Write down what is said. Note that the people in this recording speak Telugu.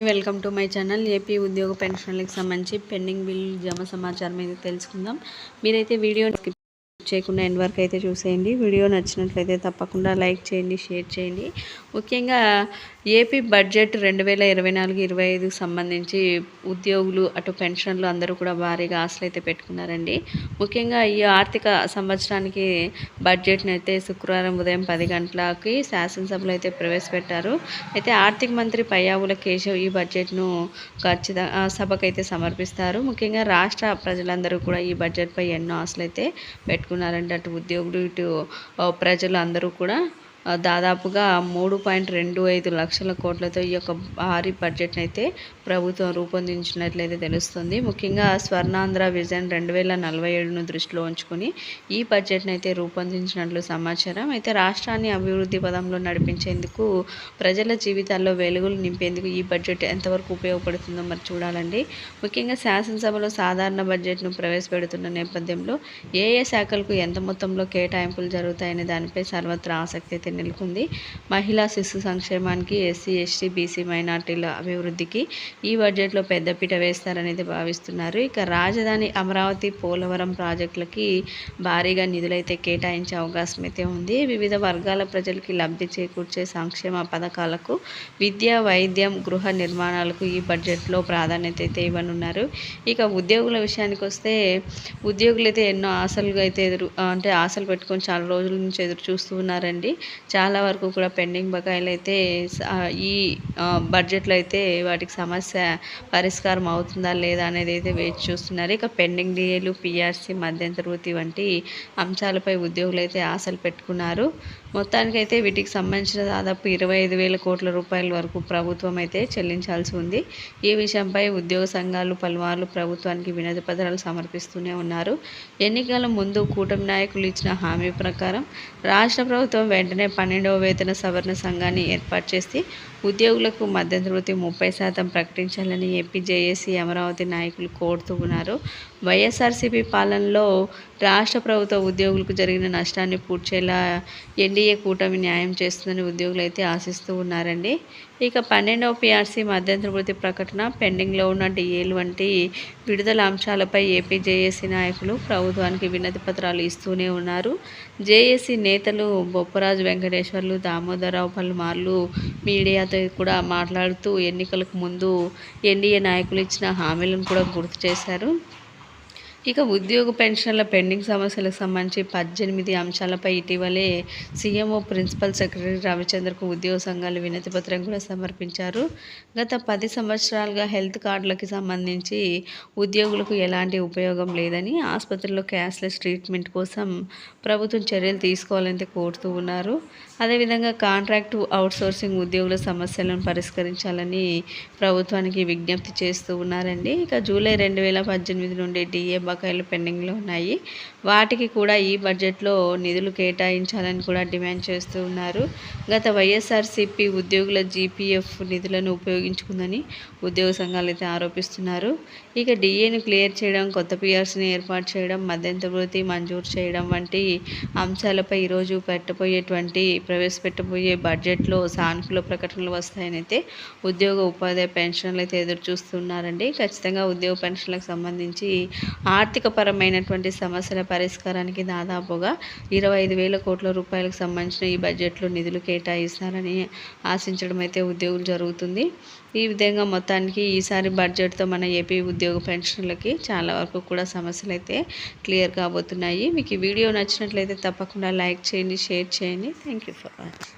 Welcome to my channel AP ఉద్యోగ పెన్షన్లకు సంబంధించి పెండింగ్ బిల్ జమ సమాచారం అయితే తెలుసుకుందాం. మీరైతే వీడియో స్కిప్ చేయకుండా ఎండ్ వరకు అయితే చూసేయండి. వీడియో నచ్చినట్లయితే తప్పకుండా లైక్ చేయండి షేర్ చేయండి. ముఖ్యంగా ఏపీ బడ్జెట్ రెండు వేల ఇరవై నాలుగు ఇరవై ఐదుకు సంబంధించి ఉద్యోగులు అటు పెన్షన్లు అందరూ కూడా భారీగా ఆశలు అయితే పెట్టుకున్నారండి. ముఖ్యంగా ఈ ఆర్థిక సంవత్సరానికి బడ్జెట్ని అయితే శుక్రవారం ఉదయం పది గంటలకి శాసనసభలో అయితే ప్రవేశపెట్టారు. అయితే ఆర్థిక మంత్రి పయ్యావుల కేశవ్ ఈ బడ్జెట్ను ఖచ్చితంగా సభకైతే సమర్పిస్తారు. ముఖ్యంగా రాష్ట్ర ప్రజలందరూ కూడా ఈ బడ్జెట్పై ఎన్నో ఆశలు అయితే పెట్టుకున్నారు. తీసుకున్నారంటే అటు ఉద్యోగులు ఇటు ప్రజలు అందరూ కూడా దాదాపుగా మూడు పాయింట్ రెండు ఐదు లక్షల కోట్లతో ఈ యొక్క భారీ బడ్జెట్ని అయితే ప్రభుత్వం రూపొందించినట్లయితే తెలుస్తుంది. ముఖ్యంగా స్వర్ణాంధ్ర విజన్ రెండు వేల నలభై ఏడును దృష్టిలో ఉంచుకొని ఈ బడ్జెట్ని అయితే రూపొందించినట్లు సమాచారం. అయితే రాష్ట్రాన్ని అభివృద్ధి పదంలో నడిపించేందుకు ప్రజల జీవితాల్లో వెలుగులు నింపేందుకు ఈ బడ్జెట్ ఎంతవరకు ఉపయోగపడుతుందో మరి చూడాలండి. ముఖ్యంగా శాసనసభలో సాధారణ బడ్జెట్ను ప్రవేశపెడుతున్న నేపథ్యంలో ఏ ఏ శాఖలకు ఎంత మొత్తంలో కేటాయింపులు జరుగుతాయనే దానిపై సర్వత్రా ఆసక్తి అయితే నెలకొంది. మహిళా శిశు సంక్షేమానికి ఎస్సీ ఎస్టీ బీసీ మైనార్టీల అభివృద్ధికి ఈ బడ్జెట్లో పెద్దపీట వేస్తారనేది భావిస్తున్నారు. ఇక రాజధాని అమరావతి పోలవరం ప్రాజెక్టులకి భారీగా నిధులైతే కేటాయించే అవకాశం అయితే ఉంది. వివిధ వర్గాల ప్రజలకి లబ్ధి చేకూర్చే సంక్షేమ పథకాలకు విద్య వైద్యం గృహ నిర్మాణాలకు ఈ బడ్జెట్లో ప్రాధాన్యత అయితే ఇవ్వనున్నారు. ఇక ఉద్యోగుల విషయానికి వస్తే ఉద్యోగులు అయితే ఎన్నో ఆశలుగా అయితే ఎదురు అంటే ఆశలు పెట్టుకొని చాలా రోజుల నుంచి ఎదురు చూస్తూ ఉన్నారండి. చాలా వరకు కూడా పెండింగ్ బకాయిలు అయితే ఈ బడ్జెట్లో అయితే వాటికి సమస్య పరిష్కారం అవుతుందా లేదా అనేది అయితే వేచి చూస్తున్నారు. ఇక పెండింగ్ డిఏలు పిఆర్సీ మధ్యంతర వృత్తి వంటి అంశాలపై ఉద్యోగులు అయితే ఆశలు పెట్టుకున్నారు. మొత్తానికైతే వీటికి సంబంధించిన దాదాపు ఇరవై ఐదు వేల కోట్ల రూపాయల వరకు ప్రభుత్వం అయితే చెల్లించాల్సి ఉంది. ఈ విషయంపై ఉద్యోగ సంఘాలు పలుమార్లు ప్రభుత్వానికి వినతి పత్రాలు సమర్పిస్తూనే ఉన్నారు. ఎన్నికల ముందు కూటమి నాయకులు ఇచ్చిన హామీ ప్రకారం రాష్ట్ర ప్రభుత్వం వెంటనే పన్నెండవ వేతన సవరణ సంఘాన్ని ఏర్పాటు చేసి ఉద్యోగులకు మద్దతు వృత్తి ముప్పై శాతం ప్రకటించాలని ఏపీ జేఏసీ అమరావతి నాయకులు కోరుతూ ఉన్నారు వైఎస్ఆర్సీపీ పాలనలో రాష్ట్ర ప్రభుత్వ ఉద్యోగులకు జరిగిన నష్టాన్ని పూడ్చేలా ఎన్డీఏ కూటమి న్యాయం చేస్తుందని ఉద్యోగులు అయితే ఆశిస్తూ ఉన్నారండి. ఇక పన్నెండవ పీఆర్సీ మధ్యంతర వృత్తి ప్రకటన పెండింగ్లో ఉన్న డిఏలు వంటి విడుదల అంశాలపై ఏపీ జేఏసీ నాయకులు ప్రభుత్వానికి వినతి పత్రాలు ఇస్తూనే ఉన్నారు. జేఏసీ నేతలు బొప్పరాజు వెంకటేశ్వర్లు దామోదరరావు పలుమార్లు మీడియాతో కూడా మాట్లాడుతూ ఎన్నికలకు ముందు ఎన్డీఏ నాయకులు ఇచ్చిన హామీలను కూడా గుర్తు చేశారు. ఇక ఉద్యోగ పెన్షన్ల పెండింగ్ సమస్యలకు సంబంధించి పద్దెనిమిది అంశాలపై ఇటీవలే సీఎంఓ ప్రిన్సిపల్ సెక్రటరీ రవిచంద్రకు ఉద్యోగ సంఘాలు వినతిపత్రం కూడా సమర్పించారు. గత పది సంవత్సరాలుగా హెల్త్ కార్డులకి సంబంధించి ఉద్యోగులకు ఎలాంటి ఉపయోగం లేదని ఆసుపత్రిలో క్యాష్లెస్ ట్రీట్మెంట్ కోసం ప్రభుత్వం చర్యలు తీసుకోవాలని కోరుతూ ఉన్నారు. అదేవిధంగా కాంట్రాక్టు అవుట్సోర్సింగ్ ఉద్యోగుల సమస్యలను పరిష్కరించాలని ప్రభుత్వానికి విజ్ఞప్తి చేస్తూ ఉన్నారండి. ఇక జూలై రెండు వేల పద్దెనిమిది నుండి డిఏ బకాయిలు పెండింగ్లో ఉన్నాయి. వాటికి కూడా ఈ బడ్జెట్లో నిధులు కేటాయించాలని కూడా డిమాండ్ చేస్తూ ఉన్నారు. గత వైఎస్ఆర్సీపీ ఉద్యోగుల జీపీఎఫ్ నిధులను ఉపయోగించుకుందని ఉద్యోగ సంఘాలు అయితే ఆరోపిస్తున్నారు. ఇక డిఏను క్లియర్ చేయడం కొత్త పిఆర్సీని ఏర్పాటు చేయడం మధ్యంతర వృత్తి మంజూరు చేయడం వంటి అంశాలపై ఈరోజు పెట్టబోయేటువంటి ప్రవేశపెట్టబోయే బడ్జెట్లో సానుకూల ప్రకటనలు వస్తాయని అయితే ఉద్యోగ ఉపాధి పెన్షన్లు అయితే ఎదురు చూస్తున్నారండి ఖచ్చితంగా ఉద్యోగ పెన్షన్లకు సంబంధించి ఆర్థికపరమైనటువంటి సమస్యల పరిష్కారానికి దాదాపుగా ఇరవై ఐదు వేల కోట్ల రూపాయలకు సంబంధించిన ఈ బడ్జెట్లో నిధులు కేటాయిస్తారని ఆశించడం అయితే ఉద్యోగులు జరుగుతుంది. ఈ విధంగా మొత్తానికి ఈసారి బడ్జెట్తో మన ఏపీ ఉద్యోగ పెన్షన్లకి చాలా వరకు కూడా సమస్యలు అయితే క్లియర్ కాబోతున్నాయి. మీకు ఈ వీడియో నచ్చినట్లయితే తప్పకుండా లైక్ చేయండి షేర్ చేయండి. Thank you for watching.